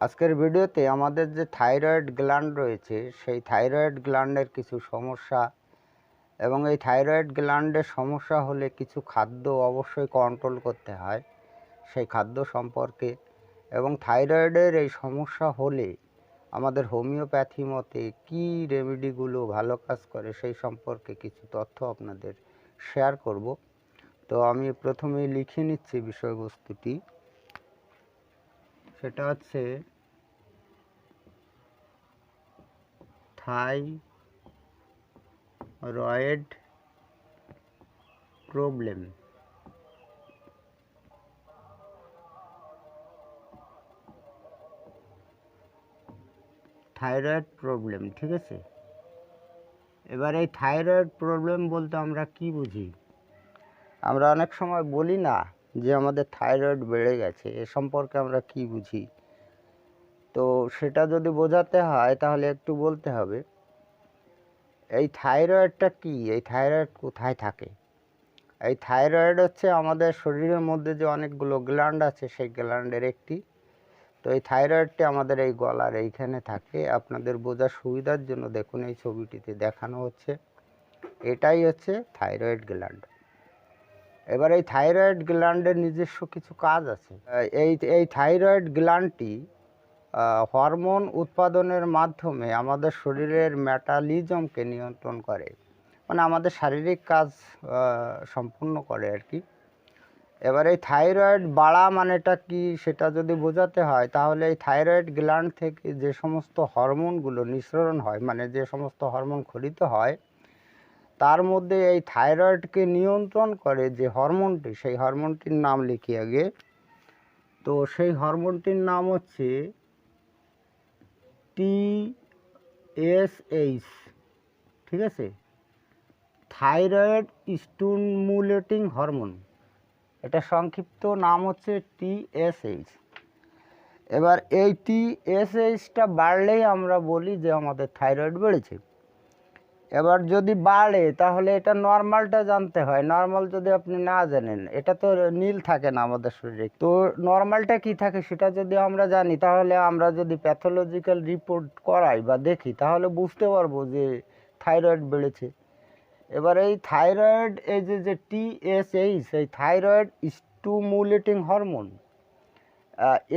আজকের ভিডিওতে আমাদের যে থাইরয়েড গ্ল্যান্ড রয়েছে, সেই থাইরয়েড গ্ল্যান্ডের কিছু সমস্যা এবং এই থাইরয়েড গ্ল্যান্ডের সমস্যা হলে কিছু খাদ্য অবশ্যই কন্ট্রোল করতে হয় সেই খাদ্য সম্পর্কে। এবং থাইরয়েডের এই সমস্যা হলে আমাদের হোমিওপ্যাথি মতে কী রেমেডিগুলো ভালো কাজ করে সেই সম্পর্কে কিছু তথ্য আপনাদের শেয়ার করব। তো আমি প্রথমেই লিখে নিচ্ছি বিষয়বস্তুটি। সেটা হচ্ছে thyroid problem. Thyroid problem, ঠিক আছে? এবার এই থাইরয়েড প্রবলেম বলতে আমরা কি বুঝি? আমরা অনেক সময় বলি না যে আমাদের থাইরয়েড বেড়ে গেছে, এ সম্পর্কে আমরা কি বুঝি? তো সেটা যদি বোঝাতে হয়, তাহলে একটু বলতে হবে। এই থাইরয়েডটা কি? এই থাইরয়েড কোথায় থাকে? এই থাইরয়েড হচ্ছে আমাদের শরীরের মধ্যে যে অনেকগুলো গ্ল্যান্ড আছে, সেই গ্ল্যান্ডের একটি। তো এই থাইরয়েডটি আমাদের এই গলার এইখানে থাকে। আপনাদের বোঝার সুবিধার জন্য দেখুন, এই ছবিটিতে দেখানো হচ্ছে। এটাই হচ্ছে থাইরয়েড গ্ল্যান্ড। এবার এই থাইরয়েড গ্ল্যান্ডের নিজস্ব কিছু কাজ আছে। এই এই থাইরয়েড গ্ল্যান্ডটি হরমোন উৎপাদনের মাধ্যমে আমাদের শরীরের মেটালিজমকে নিয়ন্ত্রণ করে। মানে আমাদের শারীরিক কাজ সম্পূর্ণ করে আর কি। এবার এই থাইরয়েড বাড়া মানেটা কি সেটা যদি বোঝাতে হয়, তাহলে এই থাইরয়েড গ্ল্যান্ড থেকে যে সমস্ত হরমোনগুলো নিঃসরণ হয় মানে যে সমস্ত হরমোন খরিত হয় তার মধ্যে এই থাইরয়েডকে নিয়ন্ত্রণ করে যে হরমোনটি, সেই হরমোনটির নাম লিখি আগে। তো সেই হরমোনটির নাম হচ্ছে টি এস এইচ, ঠিক আছে? Thyroid stimulating hormone. এটা সংক্ষিপ্ত নাম হচ্ছে টিএসএইচ এবার এই টিএসএইচটা বাড়লেই আমরা বলি যে আমাদের থাইরয়েড বেড়েছে। এবার যদি বাড়ে, তাহলে এটা নর্মালটা জানতে হয়। নর্মাল যদি আপনি না জানেন, এটা তো নীল থাকে না আমাদের শরীরে। তো নর্মালটা কি থাকে সেটা যদি আমরা জানি, তাহলে আমরা যদি প্যাথোলজিক্যাল রিপোর্ট করাই বা দেখি, তাহলে বুঝতে পারব যে থাইরয়েড বেড়েছে। এবার এই থাইরয়েড এই যে যে টিএসএইচ এই থাইরয়েড স্টুমুলেটিং হরমোন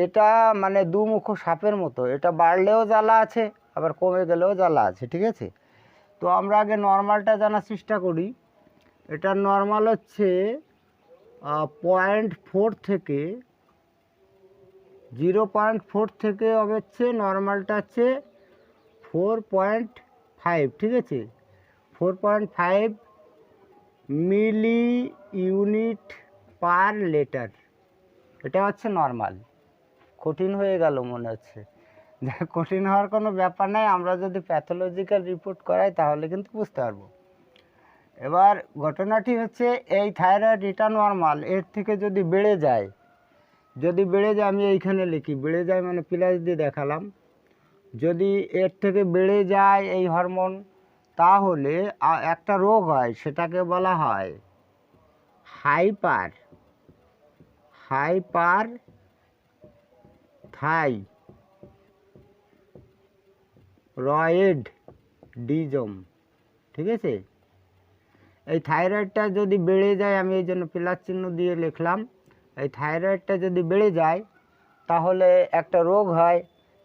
এটা মানে দুমুখ সাপের মতো। এটা বাড়লেও জ্বালা আছে, আবার কমে গেলেও জ্বালা আছে, ঠিক আছে? তো আমরা আগে নর্মালটা জানার চেষ্টা করি। এটা নর্মাল হচ্ছে পয়েন্ট ফোর থেকে জিরো পয়েন্ট ফোর থেকে হচ্ছে নর্মালটা হচ্ছে ফোর পয়েন্ট ফাইভ ঠিক আছে? Four point five milli unit per litre. এটা হচ্ছে নর্মাল কঠিন হয়ে গেল মনে হচ্ছে। যা কঠিন হওয়ার কোনো ব্যাপার নাই, আমরা যদি প্যাথোলজিক্যাল রিপোর্ট করাই তাহলে কিন্তু বুঝতে পারব। এবার ঘটনাটি হচ্ছে, এই থাইরয়েড এটা নর্মাল এর থেকে যদি বেড়ে যায়, যদি বেড়ে যায়, আমি এইখানে লিখি, বেড়ে যায় মানে প্লাস দিয়ে দেখালাম, যদি এর থেকে বেড়ে যায় এই হরমোন তাহলে একটা রোগ হয়, সেটাকে বলা হয় হাইপার হাইপার থাই রয়েড ডিজম, ঠিক আছে? এই থাইরয়েডটা যদি বেড়ে যায়, আমি এই জন্য প্লাস চিহ্ন দিয়ে লিখলাম, এই থাইরয়েডটা যদি বেড়ে যায়, তাহলে একটা রোগ হয়,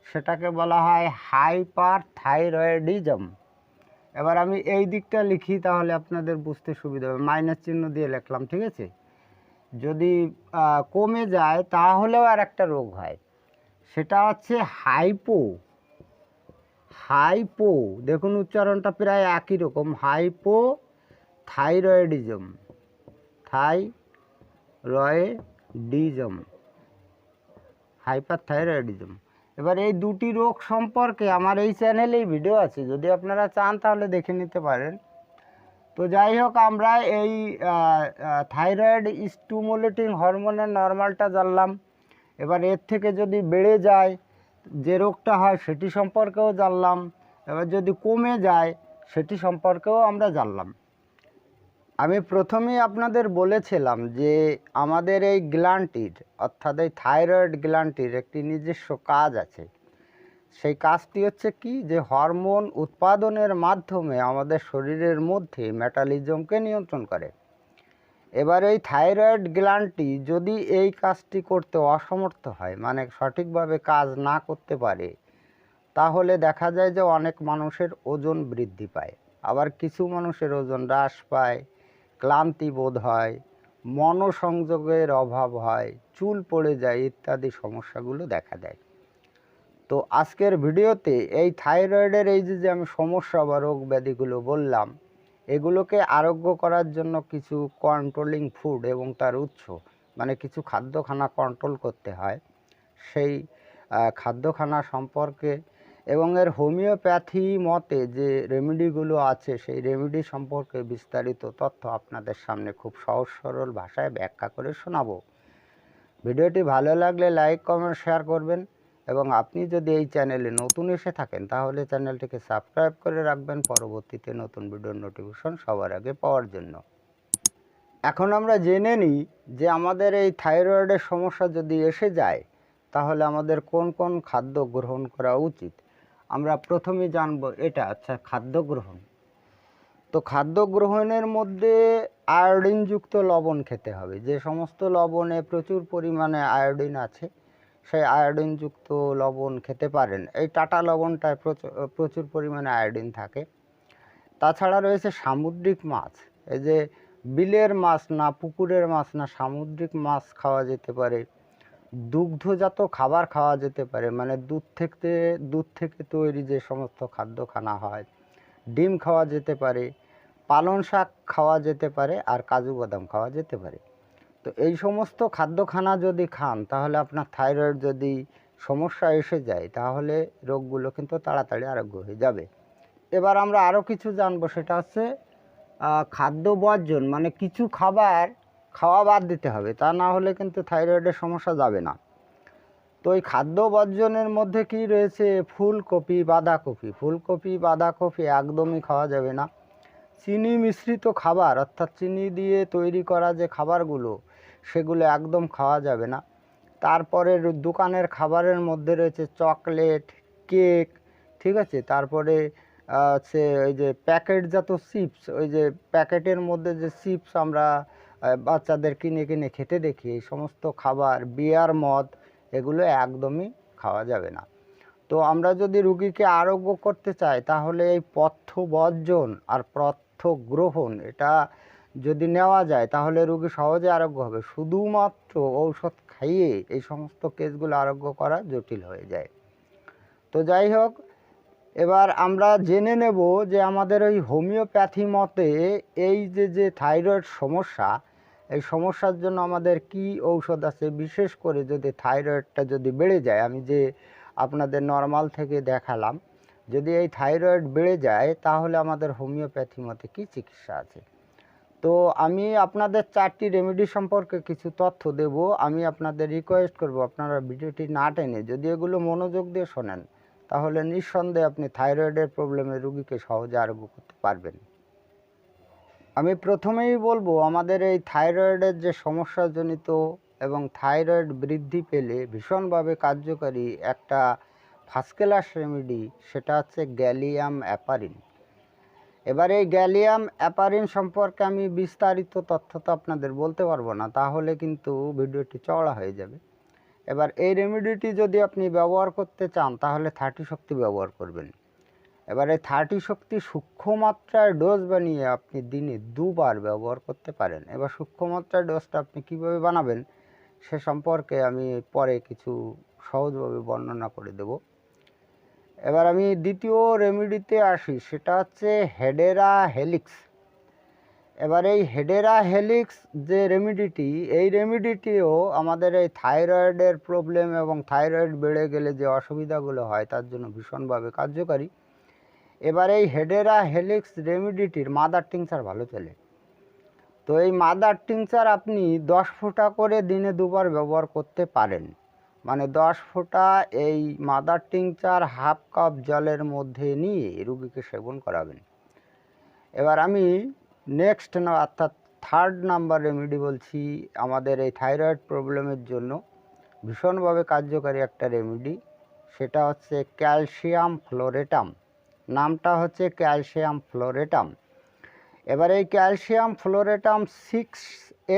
সেটাকে বলা হয় হাইপার থাইরয়েডিজম এবার আমি এই দিকটা লিখি, তাহলে আপনাদের বুঝতে সুবিধা হবে। মাইনাস চিহ্ন দিয়ে লিখলাম, ঠিক আছে? যদি কমে যায়, তাহলেও আর একটা রোগ হয়। সেটা হচ্ছে হাইপো। হাইপো, দেখুন উচ্চারণটা প্রায় একই রকম, hypothyroidism thyroidism hyperthyroidism এবার এই দুটি রোগ সম্পর্কে আমার এই চ্যানেলেই ভিডিও আছে, যদি আপনারা চান তাহলে দেখে নিতে পারেন। তো যাই হোক, আমরা এই থাইরয়েড স্টিমুলেটিং হরমোনের নর্মালটা জানলাম। এবার এর থেকে যদি বেড়ে যায় যে রোগটা হয় সেটি সম্পর্কেও জানলাম। এবার যদি কমে যায়, সেটি সম্পর্কেও আমরা জানলাম। আমি প্রথমেই আপনাদের বলেছিলাম যে আমাদের এই গ্ল্যান্ডটির অর্থাৎ এই থাইরয়েড গ্ল্যান্ডটির একটি নিজস্ব কাজ আছে। সেই কাজটি হচ্ছে কি? যে হরমোন উৎপাদনের মাধ্যমে আমাদের শরীরের মধ্যে মেটালিজমকে নিয়ন্ত্রণ করে। এবার এই থাইরয়েড গ্ল্যান্ডটি যদি এই কাজটি করতে অসমর্থ হয় মানে সঠিকভাবে কাজ না করতে পারে, তাহলে দেখা যায় যে অনেক মানুষের ওজন বৃদ্ধি পায়। আবার কিছু মানুষের ওজন হ্রাস পায়, ক্লান্তি বোধ হয়, মনোসংযোগের অভাব হয়, চুল পড়ে যায় ইত্যাদি সমস্যাগুলো দেখা দেয়। তো আজকের ভিডিওতে এই থাইরয়েডের এই যে যে আমি সমস্যা বা রোগ ব্যাধিগুলো বললাম এগুলোকে আরোগ্য করার জন্য কিছু কন্ট্রোলিং ফুড এবং তার উৎস মানে কিছু খাদ্যখানা কন্ট্রোল করতে হয়। সেই খাদ্যখানা সম্পর্কে এবং এর হোমিওপ্যাথি মতে যে রেমেডিগুলো আছে, সেই রেমেডি সম্পর্কে বিস্তারিত তথ্য আপনাদের সামনে খুব সহজ সরল ভাষায় ব্যাখ্যা করে শোনাবো। ভিডিওটি ভালো লাগলে লাইক কমেন্ট শেয়ার করবেন। এবং আপনি যদি এই চ্যানেলে নতুন এসে থাকেন, তাহলে চ্যানেলটিকে সাবস্ক্রাইব করে রাখবেন। পরবর্তীতে নতুন ভিডিওর নোটিফিকেশন সবার আগে পাওয়ার জন্য। এখন আমরা জেনে নিই যে আমাদের এই থাইরয়েডের সমস্যা যদি এসে যায়, তাহলে আমাদের কোন কোন খাদ্য গ্রহণ করা উচিত? আমরা প্রথমে জানব এটা আচ্ছা খাদ্য গ্রহণ। তো খাদ্য গ্রহণের মধ্যে আয়োডিনযুক্ত লবণ খেতে হবে। যে সমস্ত লবণে প্রচুর পরিমাণে আয়োডিন আছে সেই আয়োডিনযুক্ত লবণ খেতে পারেন। এই টাটা লবণটায় প্রচুর প্রচুর পরিমাণে আয়োডিন থাকে। তাছাড়া রয়েছে সামুদ্রিক মাছ। এই যে বিলের মাছ না, পুকুরের মাছ না, সামুদ্রিক মাছ খাওয়া যেতে পারে। দুগ্ধজাত খাবার খাওয়া যেতে পারে। মানে দুধ থেকে দুধ থেকে তৈরি যে সমস্ত খাদ্য খানা হয়, ডিম খাওয়া যেতে পারে, পালং শাক খাওয়া যেতে পারে আর কাজু বাদাম খাওয়া যেতে পারে। তো এই সমস্ত খাদ্যখানা যদি খান, তাহলে আপনার থাইরয়েড যদি সমস্যা এসে যায়, তাহলে রোগগুলো কিন্তু তাড়াতাড়ি আরোগ্য হয়ে যাবে। এবার আমরা আরও কিছু জানব, সেটা হচ্ছে খাদ্য বর্জন মানে কিছু খাবার খাওয়া বাদ দিতে হবে, তা না হলে কিন্তু থাইরয়েডের সমস্যা যাবে না। তো এই খাদ্য বর্জনের মধ্যে কি রয়েছে? ফুলকপি, বাঁধাকপি। ফুলকপি, বাঁধাকপি একদমই খাওয়া যাবে না। চিনি মিশ্রিত খাবার, অর্থাৎ চিনি দিয়ে তৈরি করা যে খাবারগুলো সেগুলো একদম খাওয়া যাবে না। তারপরে দোকানের খাবারের মধ্যে রয়েছে চকলেট, কেক, ঠিক আছে? তারপরে হচ্ছে ওই যে প্যাকেটজাত চিপস, ওই যে প্যাকেটের মধ্যে যে চিপস আমরা বাচ্চাদের কিনে কিনে খেতে দেখি, এই সমস্ত খাবার, বিয়ার মদ, এগুলো একদমই খাওয়া যাবে না। তো আমরা যদি রুগীকে আরোগ্য করতে চাই, তাহলে এই পথ্য বর্জন আর পথ্য গ্রহণ এটা যদি নেওয়া যায়, তাহলে রুগী সহজে আরোগ্য হবে। শুধুমাত্র ঔষধ খাইয়ে এই সমস্ত কেসগুলো আরোগ্য করা জটিল হয়ে যায়। তো যাই হোক, এবার আমরা জেনে নেব যে আমাদের ওই হোমিওপ্যাথি মতে এই যে যে থাইরয়েড সমস্যা, এই সমস্যার জন্য আমাদের কি ঔষধ আছে? বিশেষ করে যদি থাইরয়েডটা যদি বেড়ে যায়, আমি যে আপনাদের নর্মাল থেকে দেখালাম, যদি এই থাইরয়েড বেড়ে যায়, তাহলে আমাদের হোমিওপ্যাথি মতে কি চিকিৎসা আছে? তো আমি আপনাদের চারটি রেমেডি সম্পর্কে কিছু তথ্য দেব। আমি আপনাদের রিকোয়েস্ট করব আপনারা ভিডিওটি না টেনে যদি এগুলো মনোযোগ দিয়ে শোনেন, তাহলে নিঃসন্দেহে আপনি থাইরয়েডের প্রবলেমে রুগীকে সহজে আরোগ্য করতে পারবেন। আমি প্রথমেই বলব, আমাদের এই থাইরয়েডের যে সমস্যাজনিত এবং থাইরয়েড বৃদ্ধি পেলে ভীষণভাবে কার্যকারী একটা ফার্স্ট ক্লাস রেমেডি সেটা হচ্ছে গ্যালিয়াম অ্যাপারিন এবার এই গ্যালিয়াম অ্যাপারিন সম্পর্কে আমি বিস্তারিত তথ্য তো আপনাদের বলতে পারব না, তাহলে কিন্তু ভিডিওটি চওড়া হয়ে যাবে। এবার এই রেমেডিটি যদি আপনি ব্যবহার করতে চান, তাহলে থার্টি শক্তি ব্যবহার করবেন। এবার এই থার্টি শক্তি সূক্ষ্ম মাত্রার ডোজ বানিয়ে আপনি দিনে দুবার ব্যবহার করতে পারেন। এবার সূক্ষ্ম মাত্রার ডোজটা আপনি কীভাবে বানাবেন, সে সম্পর্কে আমি পরে কিছু সহজভাবে বর্ণনা করে দেব। এবার আমি দ্বিতীয় রেমেডিতে আসি, সেটা হচ্ছে হেডেরা হেলিক্স এবার এই হেডেরা হেলিক্স যে রেমেডিটি এই রেমেডিটিও আমাদের এই থাইরয়েডের প্রবলেম এবং থাইরয়েড বেড়ে গেলে যে অসুবিধাগুলো হয়, তার জন্য ভীষণভাবে কার্যকারী। এবার এই হেডেরা হেলিক্স রেমেডিটির মাদার টিংচার ভালো চলে। তো এই মাদার টিংচার আপনি দশ ফোঁটা করে দিনে দুবার ব্যবহার করতে পারেন। মানে দশ ফোঁটা এই মাদার টিংচার হাফ কাপ জলের মধ্যে নিয়ে রুগীকে সেবন করাবেন। এবার আমি নেক্সট না, অর্থাৎ থার্ড নাম্বার রেমেডি বলছি আমাদের এই থাইরয়েড প্রবলেমের জন্য। ভীষণভাবে কার্যকারী একটা রেমেডি সেটা হচ্ছে ক্যালসিয়াম ফ্লোরেটাম নামটা হচ্ছে ক্যালসিয়াম ফ্লোরেটাম এবার এই ক্যালসিয়াম ফ্লোরেটাম সিক্স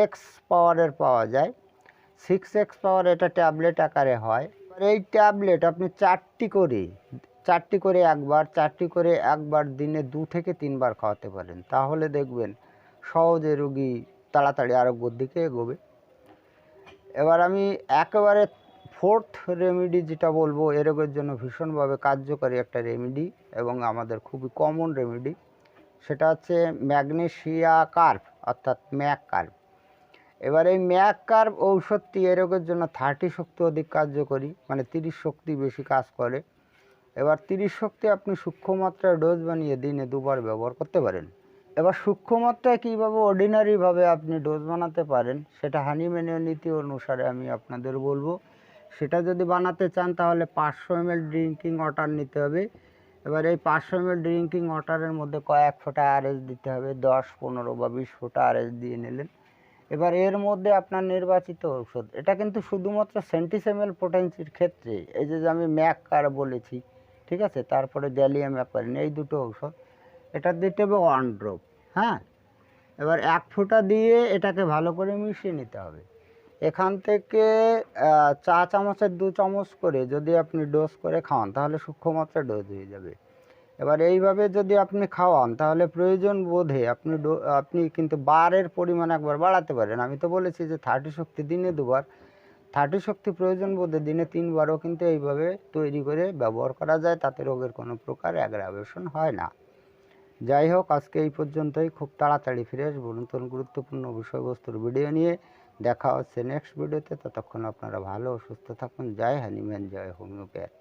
এক্স পাওয়ারের পাওয়া যায়। সিক্স এক্স পাওয়ার এটা ট্যাবলেট আকারে হয়। এই ট্যাবলেট আপনি চারটি করে চারটি করে একবার, চারটি করে একবার দিনে দু থেকে তিনবার খাওয়াতে পারেন। তাহলে দেখবেন সহজে রুগী তাড়াতাড়ি আরোগ্যর দিকে এগোবে। এবার আমি একেবারে ফোর্থ রেমেডি যেটা বলব, এ রোগের জন্য ভীষণভাবে কার্যকারী একটা রেমেডি এবং আমাদের খুবই কমন রেমেডি সেটা হচ্ছে ম্যাগনেশিয়া কার্ভ, অর্থাৎ ম্যাক কার্ভ। এবার এই ম্যাক কার্ভ ঔষধটি এ রোগের জন্য থার্টি শক্তি অধিক কার্যকরী মানে তিরিশ শক্তি বেশি কাজ করে। এবার তিরিশ শক্তি আপনি সূক্ষ্ম মাত্রায় ডোজ বানিয়ে দিনে দুবার ব্যবহার করতে পারেন। এবার সূক্ষ্ম মাত্রায় কীভাবে অর্ডিনারিভাবে আপনি ডোজ বানাতে পারেন, সেটা হানিম্যানের নীতি অনুসারে আমি আপনাদের বলব। সেটা যদি বানাতে চান তাহলে পাঁচশো এম এল ড্রিঙ্কিং ওয়াটার নিতে হবে। এবার এই পাঁচশো এম এল ড্রিঙ্কিং ওয়াটারের মধ্যে কয়েক ফোঁটা আরএস দিতে হবে, দশ, পনেরো বা বিশ ফোঁটা আরএস দিয়ে নিলেন। এবার এর মধ্যে আপনার নির্বাচিত ঔষধ। এটা কিন্তু শুধুমাত্র সেন্টিসেমেল পোটেন্সির ক্ষেত্রে, এই যে আমি ম্যাক কার বলেছি, ঠিক আছে? তারপরে ড্যালিয়াম অ্যাপারিন এই দুটো ঔষধ। এটা দিতে হবে ওয়ান ড্রপ হ্যাঁ? এবার এক ফোঁটা দিয়ে এটাকে ভালো করে মিশিয়ে নিতে হবে। এখান থেকে চা চামচের দু চামচ করে যদি আপনি ডোজ করে খাওয়ান, তাহলে সূক্ষ্ম মাত্রা ডোজ হয়ে যাবে। এবার এইভাবে যদি আপনি খাওয়ান, তাহলে প্রয়োজন বোধে আপনি আপনি কিন্তু বারের পরিমাণ একবার বাড়াতে পারেন। আমি তো বলেছি যে থার্টি শক্তি দিনে দুবার। থার্টি শক্তি প্রয়োজন বোধে দিনে তিনবারও কিন্তু এইভাবে তৈরি করে ব্যবহার করা যায়, তাতে রোগের কোনো প্রকার অ্যাগ্রাভেশন হয় না। যাই হোক, আজকে এই পর্যন্তই। খুব তাড়াতাড়ি ফিরে আসব নতুন গুরুত্বপূর্ণ বিষয়বস্তুর ভিডিও নিয়ে। দেখা হচ্ছে নেক্সট ভিডিওতে ততক্ষণ আপনারা ভালো সুস্থ থাকুন। জয় হ্যানিম্যান জয় হোমিওপ্যাথ।